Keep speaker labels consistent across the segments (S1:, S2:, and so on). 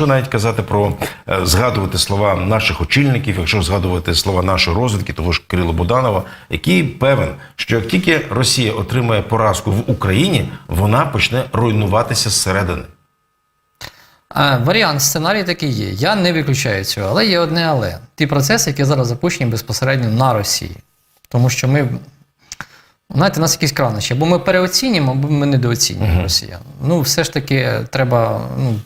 S1: якщо навіть казати про е, згадувати слова наших очільників, якщо згадувати слова нашої розвідки, того ж Кирила Буданова, який певен, що як тільки Росія отримає поразку в Україні, вона почне руйнуватися зсередини.
S2: Варіант сценарій такий є. Я не виключаю цього, але є одне але. Ті процеси, які зараз запущені безпосередньо на Росії. Тому що ми. Знаєте, у нас якісь кранощі. Або ми переоцінюємо, або ми недооцінюємо росіян. Ну, все ж таки, треба ну,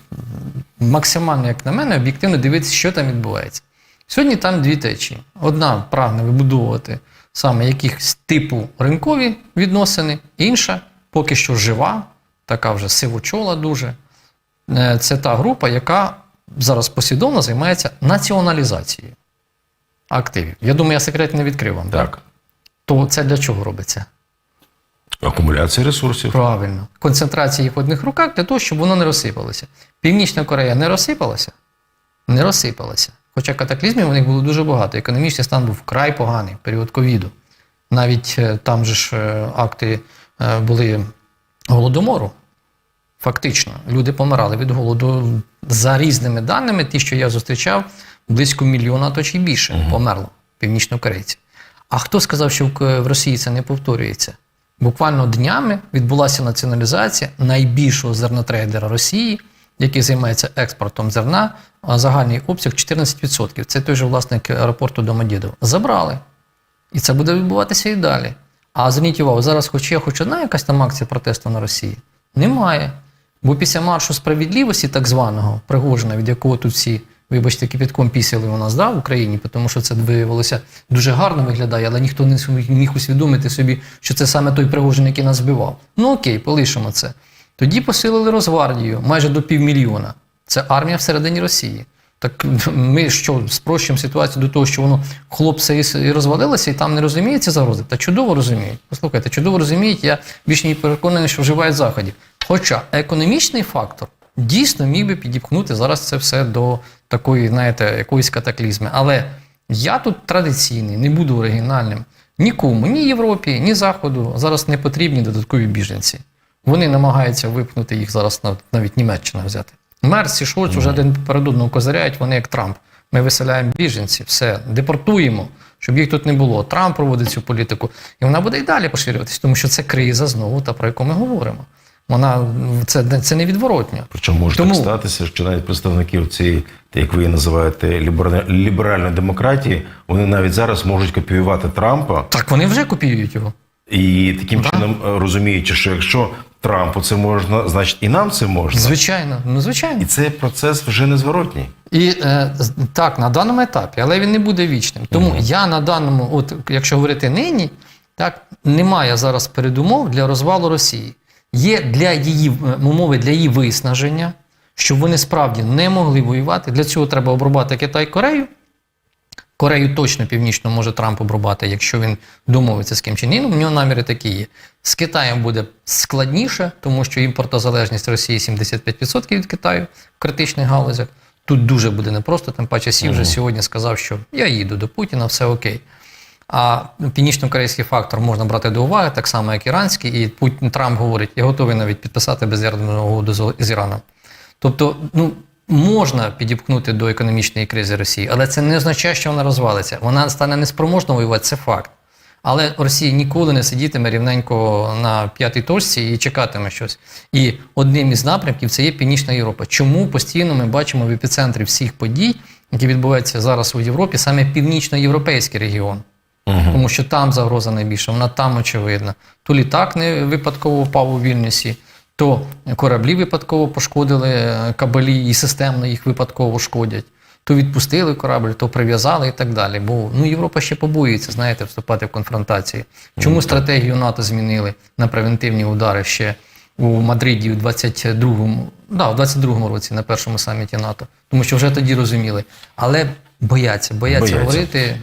S2: максимально, як на мене, об'єктивно дивитися, що там відбувається. Сьогодні там дві течії. Одна прагне вибудовувати саме якихось типу ринкові відносини, інша поки що жива, така вже сивочола дуже. Е, Це та група, яка зараз послідовно займається націоналізацією активів. Я думаю, я секрет не відкрив вам.
S1: Так.
S2: То це для чого робиться?
S1: Акумуляція ресурсів.
S2: Правильно. Концентрація їх в одних руках для того, щоб воно не розсипалося. Північна Корея не розсипалася? Не розсипалася. Хоча катаклізмів у них було дуже багато. Економічний стан був вкрай поганий в період ковіду. Навіть е, там же ж е, акти е, були голодомору. Фактично, люди помирали від голоду. За різними даними, ті, що я зустрічав, близько мільйона, то чи більше померло північнокорейців. А хто сказав, що в Росії це не повторюється? Буквально днями відбулася націоналізація найбільшого зернотрейдера Росії, який займається експортом зерна, загальний обсяг 14%. Це той же власник аеропорту Домодєдово. Забрали. І це буде відбуватися і далі. А зверніть увагу, зараз хоч є хоч одна якась там акція протесту на Росії? Немає. Бо після маршу справедливості, так званого, Пригожина, від якого тут всі, вибачте, кипятком пісяли у нас да, в Україні, тому що це виявилося дуже гарно виглядає, але ніхто не міг усвідомити собі, що це саме той Пригожин, який нас збивав. Ну окей, полишимо це. Тоді посилили Розвардію майже до півмільйона. Це армія всередині Росії. Так ми що спрощуємо ситуацію до того, що воно хлопці і розвалилося, і там не розуміють ці загрози? Та чудово розуміють. Послухайте, чудово розуміють, я більш ніж переконаний, що вживають заходів. Хоча економічний фактор дійсно міг би підіпхнути зараз це все до такої, знаєте, якоїсь катаклізми. Але я тут традиційний, не буду оригінальним. Нікому, ні Європі, ні Заходу зараз не потрібні додаткові біженці. Вони намагаються випнути їх зараз навіть Німеччина взяти. Мерс і Шольц вже один перед одним козиряють, вони як Трамп. Ми виселяємо біженців, все, депортуємо, щоб їх тут не було. Трамп проводить цю політику, і вона буде і далі поширюватися, тому що це криза знову, та про яку ми говоримо. Вона це, це невідворотньо.
S1: Причому може
S2: Тому-
S1: так статися, що навіть представників цієї, як ви її називаєте, ліберальної- ліберальної демократії, вони навіть зараз можуть копіювати Трампа
S2: Так вони вже копіюють його.
S1: і таким
S2: Да.
S1: чином е, розуміючи, що якщо Трампу це можна, значить і нам це можна.
S2: Звичайно, ну звичайно.
S1: І цей процес вже незворотній.
S2: І е, так, на даному етапі, але він не буде вічним. Тому я на даному, от якщо говорити нині, так немає зараз передумов для розвалу Росії. Є для її е, умови для її виснаження, щоб вони справді не могли воювати. Для цього треба обрубати Китай Корею. Корею точно північно може Трамп обрубати, якщо він домовиться з ким чи ні. Ну, в нього наміри такі є. З Китаєм буде складніше, тому що імпортозалежність Росії 75% від Китаю в критичних галузях. Тут дуже буде непросто, тим паче Сі вже сьогодні сказав, що я їду до Путіна, все окей. А північно-корейський фактор можна брати до уваги, так само, як іранський, і Путін Трамп говорить, я готовий навіть підписати без'ядерну угоду з- Іраном. Тобто, ну, можна підіпхнути до економічної кризи Росії, але це не означає, що вона розвалиться. Вона стане неспроможна воювати, це факт. Але Росія ніколи не сидітиме рівненько на п'ятій точці і чекатиме щось. І одним із напрямків це є Північна Європа. Чому постійно ми бачимо в епіцентрі всіх подій, які відбуваються зараз у Європі, саме північноєвропейський регіон? Тому що там загроза найбільша, вона там очевидна. То літак не випадково впав у Вільнюсі, то кораблі випадково пошкодили е, кабелі і системно їх випадково шкодять. То відпустили корабль, то прив'язали і так далі. Бо ну, Європа ще побоюється, знаєте, вступати в конфронтації. Чому стратегію НАТО змінили на превентивні удари ще у Мадриді у 22-му, да, у 22-му році на першому саміті НАТО? Тому що вже тоді розуміли. Але бояться, бояться,
S1: Бояться.
S2: говорити.